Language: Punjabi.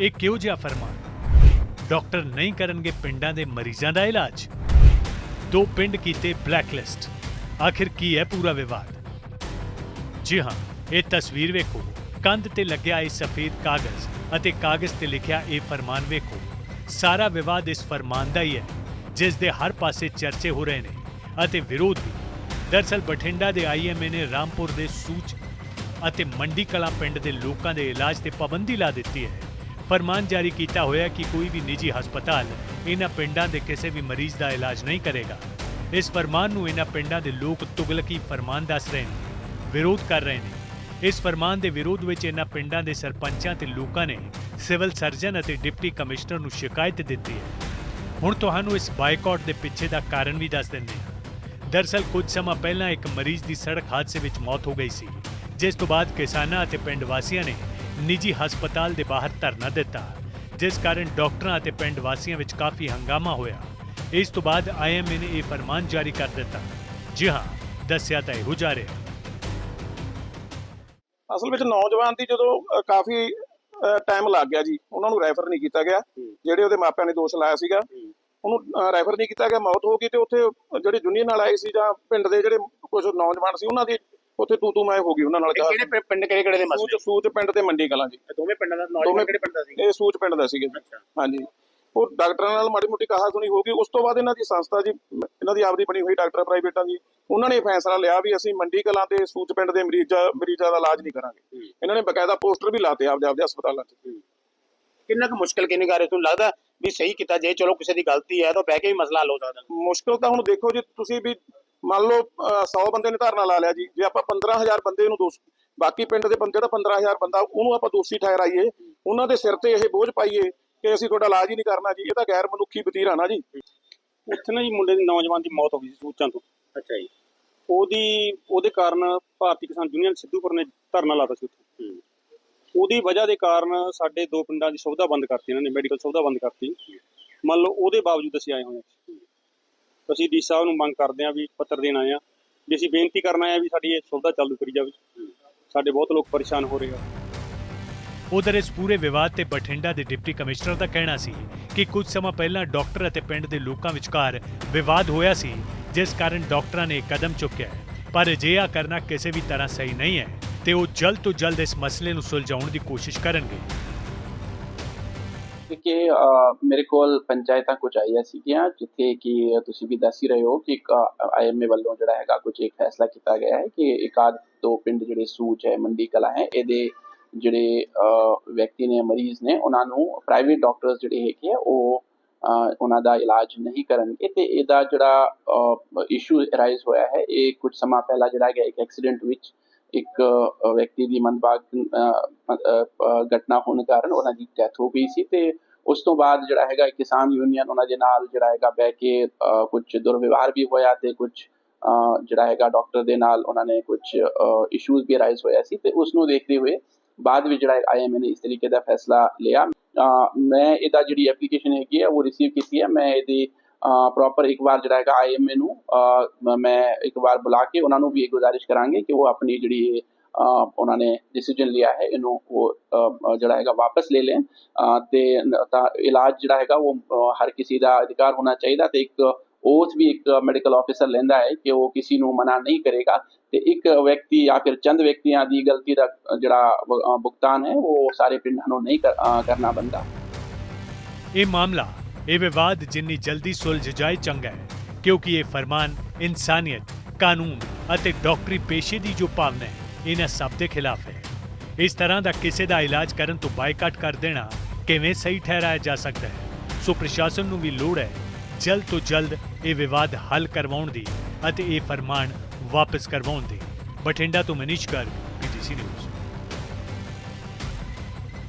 ਇਹ ਕਿਉਂ ਜਿਹਾ ਫਰਮਾਨ? ਡਾਕਟਰ ਨਹੀਂ ਕਰਨਗੇ ਪਿੰਡਾਂ ਦੇ ਮਰੀਜ਼ਾਂ ਦਾ ਇਲਾਜ। ਦੋ ਪਿੰਡ ਕੀਤੇ ਬਲੈਕਲਿਸਟ। ਆਖਿਰ ਕੀ ਹੈ ਪੂਰਾ ਵਿਵਾਦ? ਜੀ ਹਾਂ, ਇਹ ਤਸਵੀਰ ਵੇਖੋ। ਕੰਧ ਤੇ ਲੱਗਿਆ ਇਹ ਸਫੇਦ ਕਾਗਜ਼ ਅਤੇ ਕਾਗਜ਼ ਤੇ ਲਿਖਿਆ ਇਹ ਫਰਮਾਨ ਵੇਖੋ। ਸਾਰਾ ਵਿਵਾਦ ਇਸ ਫਰਮਾਨ ਦਾ ਹੀ ਹੈ, ਜਿਸ ਦੇ ਹਰ ਪਾਸੇ ਚਰਚੇ ਹੋ ਰਹੇ ਨੇ ਅਤੇ ਵਿਰੋਧ ਵੀ। ਦਰਸਲ ਬਠਿੰਡਾ ਦੇ ਆਈਐਮਏ ਨੇ ਰਾਮਪੁਰ ਦੇ ਸੂਚ ਅਤੇ ਮੰਡੀ ਕਲਾਂ ਪਿੰਡ ਦੇ ਲੋਕਾਂ ਦੇ ਇਲਾਜ ਤੇ ਪਾਬੰਦੀ ਲਾ ਦਿੱਤੀ ਹੈ। ਫਰਮਾਨ ਜਾਰੀ ਕੀਤਾ ਹੋਇਆ ਕਿ ਕੋਈ ਵੀ ਨਿੱਜੀ ਹਸਪਤਾਲ ਇਹਨਾਂ ਪਿੰਡਾਂ ਦੇ ਕਿਸੇ ਵੀ ਮਰੀਜ਼ ਦਾ ਇਲਾਜ ਨਹੀਂ ਕਰੇਗਾ। ਇਸ ਫਰਮਾਨ ਨੂੰ ਇਹਨਾਂ ਪਿੰਡਾਂ ਦੇ ਲੋਕ ਤੁਗਲਕੀ ਫਰਮਾਨ ਦੱਸ ਰਹੇ ਨੇ, ਵਿਰੋਧ ਕਰ ਰਹੇ ਨੇ। ਇਸ ਫਰਮਾਨ ਦੇ ਵਿਰੋਧ ਵਿੱਚ ਇਹਨਾਂ ਪਿੰਡਾਂ ਦੇ ਸਰਪੰਚਾਂ ਤੇ ਲੋਕਾਂ ਨੇ ਸਿਵਲ ਸਰਜਨ ਅਤੇ ਡਿਪਟੀ ਕਮਿਸ਼ਨਰ ਨੂੰ ਸ਼ਿਕਾਇਤ ਦਿੱਤੀ ਹੈ। ਹੁਣ ਤੁਹਾਨੂੰ ਇਸ ਬਾਈਕਾਟ ਦੇ ਪਿੱਛੇ ਦਾ ਕਾਰਨ ਵੀ ਦੱਸ ਦਿੰਦੇ ਹਾਂ। ਦਰਸਲ ਕੁਝ ਸਮਾਂ ਪਹਿਲਾਂ ਇੱਕ ਮਰੀਜ਼ ਦੀ ਸੜਕ ਹਾਦਸੇ ਵਿੱਚ ਮੌਤ ਹੋ ਗਈ ਸੀ, ਜਿਸ ਤੋਂ ਬਾਅਦ ਕਿਸਾਨਾਂ ਅਤੇ ਪਿੰਡ ਵਾਸੀਆਂ ਨੇ ਨਿੱਜੀ ਹਸਪਤਾਲ ਦੇ ਬਾਹਰ ਧਰਨਾ ਦਿੱਤਾ ਜਿਸ ਕਾਰਨ ਡਾਕਟਰਾਂ ਅਤੇ ਪਿੰਡ ਵਾਸੀਆਂ ਵਿੱਚ ਕਾਫੀ ਹੰਗਾਮਾ ਹੋਇਆ। ਇਸ ਤੋਂ ਬਾਅਦ ਆਈਐਮਏ ਨੇ ਇਹ ਫਰਮਾਨ ਜਾਰੀ ਕਰ ਦਿੱਤਾ। ਜੀ ਹਾਂ ਦੱਸਿਆ ਤਾਂ ਇਹੋ ਜਾ ਰਿਹਾ। ਅਸਲ ਵਿੱਚ ਨੌਜਵਾਨ ਦੀ ਜਦੋਂ ਕਾਫੀ ਟਾਈਮ ਲੱਗ ਗਿਆ ਜੀ ਉਹਨਾਂ ਨੂੰ ਰੈਫਰ ਨਹੀਂ ਕੀਤਾ ਗਿਆ। ਜਿਹੜੇ ਉਹਦੇ ਮਾਪਿਆਂ ਨੇ ਦੋਸ਼ ਲਾਇਆ ਸੀਗਾ ਉਹਨੂੰ ਰੈਫਰ ਨਹੀਂ ਕੀਤਾ ਗਿਆ ਮੌਤ ਹੋ ਗਈ ਤੇ ਉੱਥੇ ਜਿਹੜੇ ਜੁਨੀਅਰ ਨਾਲ ਆਏ ਸੀ ਜਾਂ ਪਿੰਡ ਦੇ ਜਿਹੜੇ ਕੁਝ ਨੌਜਵਾਨ ਸੀ ਉਹਨਾਂ ਦੀ ਉੱਥੇ ਤੂ ਤੂ ਮੈਂ ਹੋ ਗਈ ਉਹਨਾਂ ਨਾਲ ਇਹ ਕਿਹੜੇ ਪਿੰ- ਪਿੰਡ ਕਿਹੜੇ ਕਿਹੜੇ ਦੇ ਸੂਚ ਮਸਲੇ ਸੂਚ ਪਿੰਡ ਤੇ ਮੰਡੀ ਕਲਾਂ ਜੀ ਇਹ ਦੋਵੇਂ ਪਿੰਡਾਂ ਦਾ ਦੋਵੇਂ- ਨੌਜਵਾਨ ਕਿਹੜੇ ਪਿੰਡ ਦਾ ਸੀ ਇਹ ਸੂਚ ਪਿੰਡ ਦਾ ਸੀਗਾ ਜੀ। ਅੱਛਾ। ਹਾਂਜੀ। ਉਹ ਡਾਕਟਰਾਂ ਨਾਲ ਮਾੜੀ ਮੋਟੀ ਕਹਾ ਸੁਣੀ ਹੋ ਗਈ। ਉਸ ਤੋਂ ਬਾਅਦ ਇਹਨਾਂ ਦੀ ਸੰਸਥਾ ਜੀ ਇਹਨਾਂ ਦੀ ਆਪਦੀ ਬਣੀ ਹੋਈ ਡਾਕਟਰ ਪ੍ਰਾਈਵੇਟਾਂ ਜੀ ਉਹਨਾਂ ਨੇ ਫੈਸਲਾ ਲਿਆ ਵੀ ਅਸੀਂ ਮੰਡੀ ਕਲਾਂ ਤੇ ਸੂਚ ਪਿੰਡ ਦੇ ਮਰੀਜ਼ਾਂ ਮਰੀਜ਼ਾਂ ਦਾ ਇਲਾਜ ਨਹੀਂ ਕਰਾਂਗੇ। ਹੂੰ। ਇਹਨਾਂ ਨੇ ਬਕਾਇਦਾ ਪੋਸਟਰ ਵੀ ਲਾਤੇ ਆਪਦੇ ਆਪਦੇ ਹਸਪਤਾਲਾਂ 'ਚ। ਕਿੰਨਾ ਕੁ ਮੁਸ਼ਕਲ ਕਿੰਨੀ ਕਰ ਤੁਹਾਨੂੰ ਲੱਗਦਾ ਵੀ ਸਹੀ ਕੀਤਾ ਜੇ ਚਲੋ ਕਿਸੇ ਦੀ ਗਲਤੀ ਹੈ ਤਾਂ ਬਹਿ ਕੇ ਵੀ ਮਸਲਾ ਹੱਲ ਹੋ ਸਕਦਾ। ਮੁਸ਼ਕਲ ਤਾਂ ਹੁਣ ਦੇਖੋ ਜੀ ਤੁਸੀਂ ਵੀ ਮੰਨ ਲਓ 100 ਬੰਦੇ ਨੇ ਧਰਨਾ ਲਾ ਲਿਆ ਜੀ। ਜੇ ਆਪਾਂ 15000 ਬੰਦੇ ਨੂੰ ਦੋਸ਼ ਬਾਕੀ ਪਿੰਡ ਦੇ ਬੰਦੇ ਦਾ 15000 ਬੰਦਾ ਉਹਨੂੰ ਆਪਾਂ ਦੋਸ਼ੀ ਠਹਿਰਾਈਏ। ਉਹਨਾਂ ਦੇ ਸਿਰ ਤੇ ਇਹ ਬੋਝ ਪਾਈਏ ਕਿ ਅਸੀਂ ਤੁਹਾਡਾ ਇਲਾਜ ਹੀ ਨਹੀਂ ਕਰਨਾ ਜੀ। ਇਹ ਤਾਂ ਗੈਰ ਮਨੁੱਖੀ ਵਤੀਰਾ ਨਾ ਜੀ। ਉੱਥੇ ਨਾ ਜੀ ਮੁੰਡੇ ਦੀ ਨੌਜਵਾਨ ਦੀ ਮੌਤ ਹੋ ਗਈ ਸੀ ਸੂਚਾਂ ਤੋਂ। ਅੱਛਾ ਜੀ। ਉਹਦੀ ਉਹਦੇ ਕਾਰਨ ਭਾਰਤੀ ਕਿਸਾਨ ਯੂਨੀਅਨ ਸਿੱਧੂਪੁਰ ਨੇ ਧਰਨਾ ਲਾਤਾ ਸੀ ਉੱਥੇ। ਉਹਦੀ ਵਜ੍ਹਾ ਦੇ ਕਾਰਨ ਸਾਡੇ ਦੋ ਪਿੰਡਾਂ ਦੀ ਸੁਵਿਧਾ ਬੰਦ ਕਰਤੀ ਇਹਨਾਂ ਨੇ ਮੈਡੀਕਲ ਸੁਵਿਧਾ ਬੰਦ ਕਰਤੀ। ਮੰਨ ਲਓ ਉਹਦੇ ਬਾਵਜੂਦ ਅਸੀਂ ਆਏ ਹੋਏ ਹਾਂ। ਅਸੀਂ ਡੀ ਸਾਹਿਬ ਨੂੰ ਮੰਗ ਕਰਦੇ ਹਾਂ ਵੀ ਪੱਤਰ ਦੇਣ ਆਏ ਹਾਂ। ਵੀ ਅਸੀਂ ਬੇਨਤੀ ਕਰਨ ਆਏ ਹਾਂ ਵੀ ਸਾਡੀ ਇਹ ਸੁਵਿਧਾ ਚਾਲੂ ਕਰੀ ਜਾਵੇ। ਸਾਡੇ ਬਹੁਤ ਲੋਕ ਪਰੇਸ਼ਾਨ ਹੋ ਰਹੇ ਆ। ਉਧਰ ਇਸ ਪੂਰੇ ਵਿਵਾਦ ਤੇ ਬਠਿੰਡਾ ਦੇ ਡਿਪਟੀ ਕਮਿਸ਼ਨਰ ਦਾ ਕਹਿਣਾ ਸੀ ਕਿ ਕੁਝ ਸਮਾਂ ਪਹਿਲਾਂ ਡਾਕਟਰ ਅਤੇ ਪਿੰਡ ਦੇ ਲੋਕਾਂ ਵਿਚਕਾਰ ਵਿਵਾਦ ਹੋਇਆ ਸੀ, ਜਿਸ ਕਾਰਨ ਡਾਕਟਰਾਂ ਨੇ ਕਦਮ ਚੁੱਕਿਆ ਪਰ ਅਜਿਹਾ ਕਰਨਾ ਕਿਸੇ ਵੀ ਤਰ੍ਹਾਂ ਸਹੀ ਨਹੀਂ ਹੈ, ਤੇ ਉਹ ਜਲਦ ਤੋਂ ਜਲਦ ਇਸ ਮਸਲੇ ਨੂੰ ਸੁਲਝਾਉਣ ਦੀ ਕੋਸ਼ਿਸ਼ ਕਰਨਗੇ। ਕਿ ਮੇਰੇ ਕੋਲ ਪੰਚਾਇਤਾਂ ਕੁਝ ਆਈਆਂ ਸੀਗੀਆਂ ਜਿੱਥੇ ਕਿ ਤੁਸੀਂ ਵੀ ਦੱਸ ਹੀ ਰਹੇ ਹੋ ਕਿ ਇੱਕ ਆਈਐਮਏ ਵੱਲੋਂ ਜਿਹੜਾ ਹੈਗਾ ਕੁਝ ਇੱਕ ਫੈਸਲਾ ਕੀਤਾ ਗਿਆ ਹੈ ਕਿ ਇੱਕ ਆਧ ਦੋ ਪਿੰਡ ਜਿਹੜੇ ਸੂਚ ਹੈ, ਮੰਡੀ ਕਲਾ ਹੈ, ਇਹਦੇ ਜਿਹੜੇ ਵਿਅਕਤੀ ਨੇ, ਮਰੀਜ਼ ਨੇ, ਉਹਨਾਂ ਨੂੰ ਪ੍ਰਾਈਵੇਟ ਡਾਕਟਰਸ ਜਿਹੜੇ ਹੈਗੇ ਆ, ਉਹ ਉਹਨਾਂ ਦਾ ਇਲਾਜ ਨਹੀਂ ਕਰਨਗੇ ਤੇ ਇਹਦਾ ਜਿਹੜਾ ਇਸ਼ੂ ਅਰਾਈਜ਼ ਹੋਇਆ ਹੈ, ਇਹ ਕੁਝ ਸਮਾਂ ਪਹਿਲਾਂ ਜਿਹੜਾ ਹੈਗਾ ਇੱਕ ਐਕਸੀਡੈਂਟ ਵਿੱਚ ਇੱਕ ਵਿਅਕਤੀ ਦੀ ਮੰਦਭਾਗ ਘਟਨਾ ਹੋਣ ਕਾਰਨ ਉਹਨਾਂ ਦੀ ਡੈਥ ਹੋ ਗਈ ਸੀ ਤੇ ਉਸ ਤੋਂ ਬਾਅਦ ਜਿਹੜਾ ਹੈਗਾ ਕਿਸਾਨ ਯੂਨੀਅਨ ਉਹਨਾਂ ਦੇ ਨਾਲ ਜਿਹੜਾ ਹੈਗਾ ਬਹਿ ਕੇ ਕੁਝ ਦੁਰਵਿਵਹਾਰ ਵੀ ਹੋਇਆ ਤੇ ਕੁਝ ਜਿਹੜਾ ਹੈਗਾ ਡਾਕਟਰ ਦੇ ਨਾਲ ਉਹਨਾਂ ਨੇ ਕੁਝ ਇਸ਼ੂਜ਼ ਵੀ ਰਾਈਜ਼ ਹੋਇਆ ਸੀ ਤੇ ਉਸ ਨੂੰ ਦੇਖਦੇ ਹੋਏ ਬਾਅਦ ਵਿੱਚ ਜਿਹੜਾ ਆਈਐਮਏ ਨੇ ਇਸ ਤਰੀਕੇ ਦਾ ਫੈਸਲਾ ਲਿਆ। ਮੈਂ ਇਹਦਾ ਜਿਹੜੀ ਐਪਲੀਕੇਸ਼ਨ ਹੈਗੀ ਹੈ ਉਹ ਰਿਸੀਵ ਕੀਤੀ ਹੈ ਮੈਂ ਇਹਦੀ ਪ੍ਰੋਪਰ ਇੱਕ ਵਾਰ ਜਿਹੜਾ ਹੈਗਾ ਆਈਐਮਏ ਨੂੰ ਮੈਂ ਇੱਕ ਵਾਰ ਬੁਲਾ ਕੇ ਉਹਨਾਂ ਨੂੰ ਵੀ ਇਹ ਗੁਜ਼ਾਰਿਸ਼ ਕਰਾਂਗੇ ਕਿ ਉਹ ਆਪਣੀ ਜਿਹੜੀ ਉਹਨਾਂ ਨੇ ਡਿਸੀਜਨ ਲਿਆ ਹੈ ਇਹਨੂੰ ਉਹ ਜਿਹੜਾ ਹੈਗਾ ਵਾਪਸ ਲੈ ਲੈਣ। ਅ, ਤੇ ਤਾਂ ਇਲਾਜ ਜਿਹੜਾ ਹੈਗਾ ਉਹ ਹਰ ਕਿਸੇ ਦਾ ਅਧਿਕਾਰ ਹੋਣਾ ਚਾਹੀਦਾ ਤੇ ਇੱਕ oath ਵੀ ਇੱਕ ਮੈਡੀਕਲ ਆਫੀਸਰ ਲੈਂਦਾ ਹੈ ਕਿ ਉਹ ਕਿਸੇ ਨੂੰ ਮਨਾ ਨਹੀਂ ਕਰੇਗਾ। ਤੇ ਇੱਕ ਵਿਅਕਤੀ ਜਾਂ ਫਿਰ ਚੰਦ ਵਿਅਕਤੀਆਂ ਦੀ ਗਲਤੀ ਦਾ ਜਿਹੜਾ ਭੁਗਤਾਨ ਹੈ ਉਹ ਸਾਰੇ ਪਿੰਡਾਂ ਨੂੰ ਨਹੀਂ ਕਰਨਾ ਬੰਦਾ ਇਹ ਮਾਮਲਾ ਇਹ ਵਿਵਾਦ ਜਿੰਨੀ ਜਲਦੀ ਸੁਲਝ ਜਾਏ ਚੰਗਾ ਹੈ ਕਿਉਂਕਿ ਇਹ ਫਰਮਾਨ ਇਨਸਾਨੀਅਤ ਕਾਨੂੰਨ ਅਤੇ ਡਾਕਟਰੀ ਪੇਸ਼ੇ ਦੀ ਜੋ ਭਾਵਨਾ ਹੈ ਇਹਨਾਂ ਸਭ ਦੇ ਖਿਲਾਫ ਹੈ ਇਸ ਤਰ੍ਹਾਂ ਦਾ ਕਿਸੇ ਦਾ ਇਲਾਜ ਕਰਨ ਤੋਂ ਬਾਈਕਾਟ ਕਰ ਦੇਣਾ ਕਿਵੇਂ ਸਹੀ ਠਹਿਰਾਇਆ ਜਾ ਸਕਦਾ ਹੈ ਸੋ ਪ੍ਰਸ਼ਾਸਨ ਨੂੰ ਵੀ ਲੋੜ ਹੈ ਜਲਦ ਤੋਂ ਜਲਦ ਇਹ ਵਿਵਾਦ ਹੱਲ ਕਰਵਾਉਣ ਦੀ ਅਤੇ ਇਹ ਫਰਮਾਨ ਵਾਪਸ ਕਰਵਾਉਣ ਦੀ ਬਠਿੰਡਾ ਤੋਂ ਮਨੀਸ਼ ਗਰਗ ਪੀਟੀਸੀ ਨਿਊਜ਼